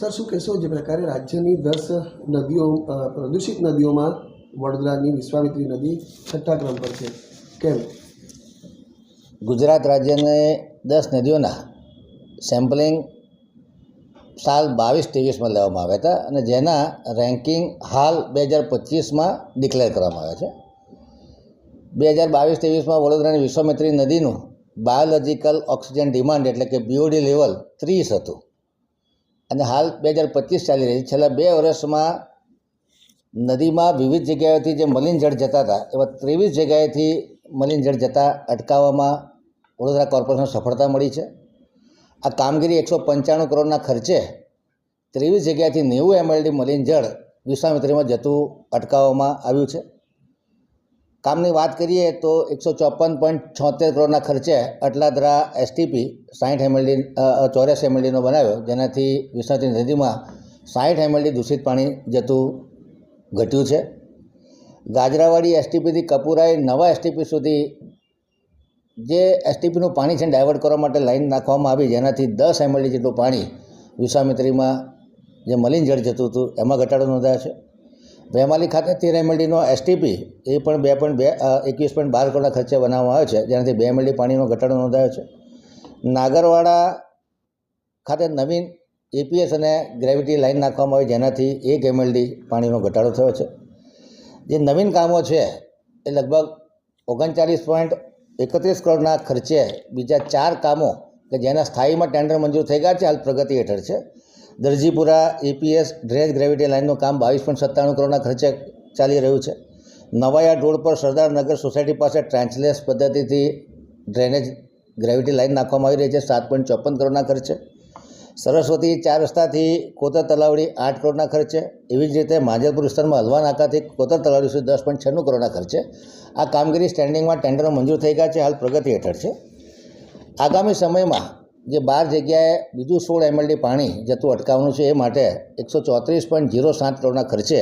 Sir, શું કહેશો? જે પ્રકારે રાજ્યની દસ નદીઓ પ્રદૂષિત નદીઓમાં વડોદરાની વિશ્વામિત્રી નદી છઠ્ઠા ક્રમ પર છે. કેમ? ગુજરાત રાજ્યને દસ નદીઓના સેમ્પલિંગ સાલ બાવીસ ત્રેવીસમાં લેવામાં આવ્યા હતા અને જેના રેન્કિંગ હાલ બે હજાર પચીસમાં ડિક્લેર કરવામાં આવ્યા છે. બે હજાર બાવીસ ત્રેવીસમાં વડોદરાની વિશ્વામિત્રી નદીનું બાયોલોજિકલ ઓક્સિજન ડિમાન્ડ એટલે કે બીઓડી લેવલ ત્રીસ હતું. અને હાલ બે હજાર પચીસ ચાલી રહી છે. છેલ્લા બે વર્ષમાં નદીમાં વિવિધ જગ્યાએથી જે મલિન જળ જતા હતા, એવા ત્રેવીસ જગ્યાએથી મલિન જળ જતા અટકાવવામાં વડોદરા કોર્પોરેશન સફળતા મળી છે. આ કામગીરી એકસો પંચાણું કરોડના ખર્ચે ત્રેવીસ જગ્યાએથી નેવું એમએલડી મલિન જળ વિશ્વામિત્રીમાં જતું અટકાવવામાં આવ્યું છે. કામની વાત કરીએ તો એકસો ચોપન પોઈન્ટ છોતેર કરોડના ખર્ચે અટલાદરા એસટીપી સાઠ એમએલડી ચોરસ એમએલડીનો બનાવ્યો, જેનાથી વિશ્વામિત્રી નદીમાં સાઠ એમએલડી દૂષિત પાણી જતું ઘટ્યું છે. ગાજરાવાડી એસટીપીથી કપુરાઈ નવા એસટીપી સુધી જે એસટીપીનું પાણી છે ડાયવર્ટ કરવા માટે લાઈન નાખવામાં આવી, જેનાથી દસ એમએલડી જેટલું પાણી વિશ્વામિત્રીમાં જે મલિન જળ જતું હતું, એમાં ઘટાડો નોંધાયો છે. વેમાલી ખાતે તેર એમએલડીનો એસટીપી એ પણ બે પોઈન્ટ બે એકવીસ પોઈન્ટ બાર કરોડના ખર્ચે બનાવવામાં આવ્યો છે, જેનાથી બે એમએલડી પાણીનો ઘટાડો નોંધાયો છે. નાગરવાડા ખાતે નવીન એપીએસ અને ગ્રેવિટી લાઈન નાખવામાં આવી, જેનાથી એક એમએલડી પાણીનો ઘટાડો થયો છે. જે નવીન કામો છે, એ લગભગ ઓગણચાલીસ પોઈન્ટ એકત્રીસ કરોડના ખર્ચે બીજા ચાર કામો કે જેના સ્થાયીમાં ટેન્ડર મંજૂર થઈ ગયા છે, હાલ પ્રગતિ હેઠળ છે. દરજીપુરા એપીએસ ડ્રેજ ગ્રેવિટી લાઇનનું કામ બાવીસ પોઈન્ટ સત્તાણું કરોડના ખર્ચે ચાલી રહ્યું છે. નવાયા રોડ પર સરદારનગર સોસાયટી પાસે ટ્રાન્સલેસ પદ્ધતિથી ડ્રેનેજ ગ્રેવિટી લાઇન નાખવામાં આવી રહી છે. સાત પોઈન્ટ ચોપન કરોડના ખર્ચે. સરસ્વતી ચાર રસ્તાથી કોતર તલાવડી આઠ કરોડના ખર્ચે. એવી જ રીતે માંજલપુર વિસ્તારમાં હલવા નાકાથી કોતર તલાવડી સુધી દસ પોઈન્ટ છન્નું કરોડના ખર્ચે. આ કામગીરી સ્ટેન્ડિંગમાં ટેન્ડરો મંજૂર થઈ ગયા છે. હાલ પ્રગતિ હેઠળ છે. આગામી સમયમાં જે બાર જગ્યાએ બીજું સોળ એમએલડી પાણી જતું અટકાવવાનું છે એ માટે એકસો ચોત્રીસ પોઈન્ટ ઝીરો સાત કરોડના ખર્ચે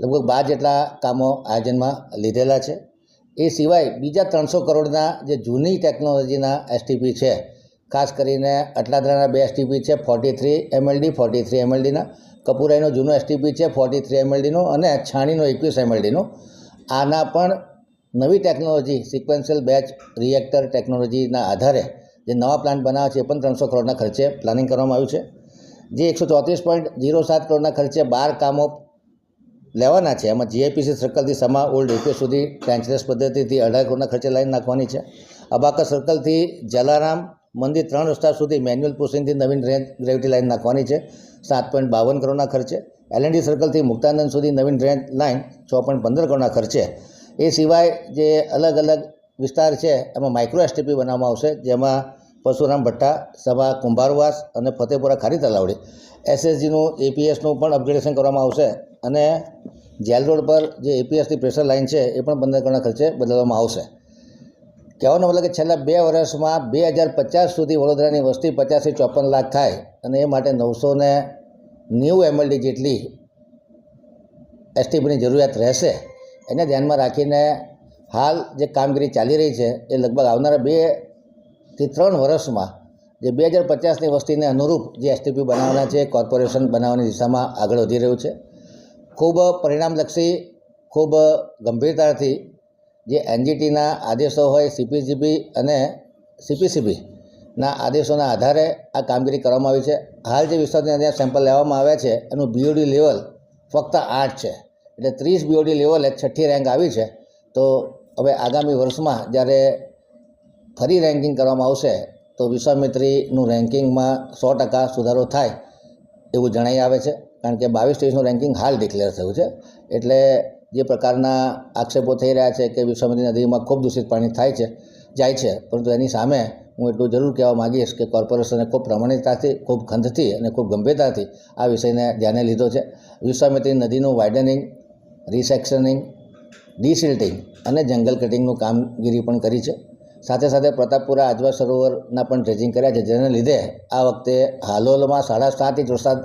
લગભગ બાર જેટલા કામો આયોજનમાં લીધેલા છે. એ સિવાય બીજા ત્રણસો કરોડના જે જૂની ટેકનોલોજીના એસટીપી છે, ખાસ કરીને અટલાદરાના બે એસટીપી છે forty three MLD forty three એમએલડીના કપુરાઈનો જૂનો એસટીપી છે ફોર્ટી થ્રી એમએલડીનો અને છાણીનો એકવીસ એમએલડીનો આના પણ નવી ટેકનોલોજી સિક્વન્શિયલ બેચ રિએક્ટર ટેકનોલોજીના આધારે જે નવા પ્લાન્ટ બનાવે છે એ પણ ત્રણસો કરોડના ખર્ચે પ્લાનિંગ કરવામાં આવ્યું છે. જે એકસો ચોત્રીસ પોઈન્ટ જીરો સાત કરોડના ખર્ચે બાર કામો લેવાના છે. એમાં જીઆઈપીસી સર્કલથી સમા ઓલ્ડ એપીએસ સુધી ટ્રાન્સલેસ પદ્ધતિથી અઢાર કરોડના ખર્ચે લાઈન નાખવાની છે. અબાકર સર્કલથી જલારામ મંદિર ત્રણ રસ્તા સુધી મેન્યુઅલ પુશિંગથી નવીન ગ્રેવિટી લાઈન નાખવાની છે. સાત પોઈન્ટ બાવન કરોડના ખર્ચે. એલએનડી સર્કલથી મુક્તાનંદ સુધી નવીન ડ્રેન લાઈન છ પોઈન્ટ પંદર કરોડના ખર્ચે. એ સિવાય જે અલગ અલગ વિસ્તાર છે, એમાં માઇક્રો એસટીપી બનાવવામાં આવશે, જેમાં પરશુરામ ભટ્ટા, સભા કુંભારવાસ અને ફતેપુરા ખારી તલાવડી. એસએસજીનું, એપીએસનું પણ અપગ્રેડેશન કરવામાં આવશે અને જેલ રોડ પર જે એપીએસની પ્રેશર લાઇન છે, એ પણ પંદર કરોડના ખર્ચે બદલવામાં આવશે. કહેવાનો મતલબ કે છેલ્લા બે વર્ષમાં બે હજાર પચાસ સુધી વડોદરાની વસ્તી પચાસથી ચોપન લાખ થાય અને એ માટે નવસો ને નેવું એમએલડી જેટલી એસટીપીની જરૂરિયાત રહેશે. એને ધ્યાનમાં રાખીને હાલ જે કામગીરી ચાલી રહી છે, એ લગભગ આવનારા બે થી ત્રણ વર્ષમાં જે બે હજાર પચાસની વસ્તીને અનુરૂપ જે એસટીપી બનાવવાના છે, કોર્પોરેશન બનાવવાની દિશામાં આગળ વધી રહ્યું છે. ખૂબ પરિણામલક્ષી, ખૂબ ગંભીરતાથી જે એનજીટીના આદેશો હોય સીપીજીબી અને સીપીસીબીના આદેશોના આધારે આ કામગીરી કરવામાં આવી છે. હાલ જે વિસ્તારની અંદર સેમ્પલ લેવામાં આવ્યા છે, એનું બીઓડી લેવલ ફક્ત આઠ છે. એટલે ત્રીસ બીઓડી લેવલે છઠ્ઠી રેન્ક આવી છે. તો હવે આગામી વર્ષમાં જ્યારે ફરી રેન્કિંગ કરવામાં આવશે, તો વિશ્વામિત્રીનું રેન્કિંગમાં સો ટકા સુધારો થાય એવું જણાઈ આવે છે. કારણ કે બાવીસ ત્રેવીસનું રેન્કિંગ હાલ ડિક્લેર થયું છે. એટલે જે પ્રકારના આક્ષેપો થઈ રહ્યા છે કે વિશ્વામિત્રી નદીમાં ખૂબ દૂષિત પાણી થાય છે, જાય છે, પરંતુ એની સામે હું એટલું જરૂર કહેવા માગીશ કે કોર્પોરેશને ખૂબ પ્રમાણિકતાથી, ખૂબ ખંતથી અને ખૂબ ગંભીરતાથી આ વિષયને ધ્યાને લીધો છે. વિશ્વામિત્રી નદીનું વાઇડનિંગ રિસેક્શનિંગ ડિસિલ્ટિંગ અને જંગલ કટિંગનું કામગીરી પણ કરી છે. સાથે સાથે પ્રતાપપુરા આજવા સરોવરના પણ ડ્રેજિંગ કર્યા છે, જેને લીધે આ વખતે હાલોલમાં સાડા સાત ઇંચ વરસાદ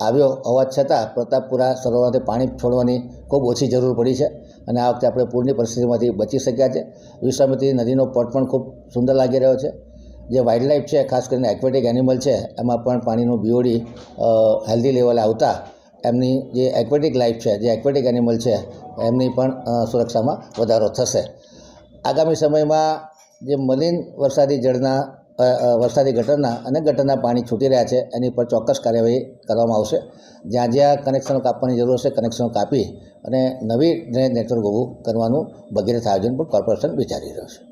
આવ્યો. હોવા છતાં પ્રતાપપુરા સરોવરમાંથી પાણી છોડવાની ખૂબ ઓછી જરૂર પડી છે અને આ વખતે આપણે પૂરની પરિસ્થિતિમાંથી બચી શક્યા છે. વિશ્વામિત્રી નદીનો પટ પણ ખૂબ સુંદર લાગી રહ્યો છે. જે વાઇલ્ડલાઇફ છે, ખાસ કરીને એક્વેટિક એનિમલ છે, એમાં પણ પાણીનું બીઓડી હેલ્ધી લેવલે આવતા એમની જે એક્વેટિક લાઈફ છે, જે એક્વેટિક એનિમલ છે, એમની પણ સુરક્ષામાં વધારો થશે. આગામી સમયમાં જે મલિન વરસાદી જળના વરસાદી ગટરના અને ગટરના પાણી છૂટી રહ્યા છે, એની પર ચોક્કસ કાર્યવાહી કરવામાં આવશે. જ્યાં જ્યાં કનેક્શનો કાપવાની જરૂર હશે, કનેક્શનો કાપી અને નવી ડ્રેનેજ નેટવર્ક ઊભું કરવાનું ભગીરથ આયોજન પણ કોર્પોરેશન વિચારી રહ્યું છે.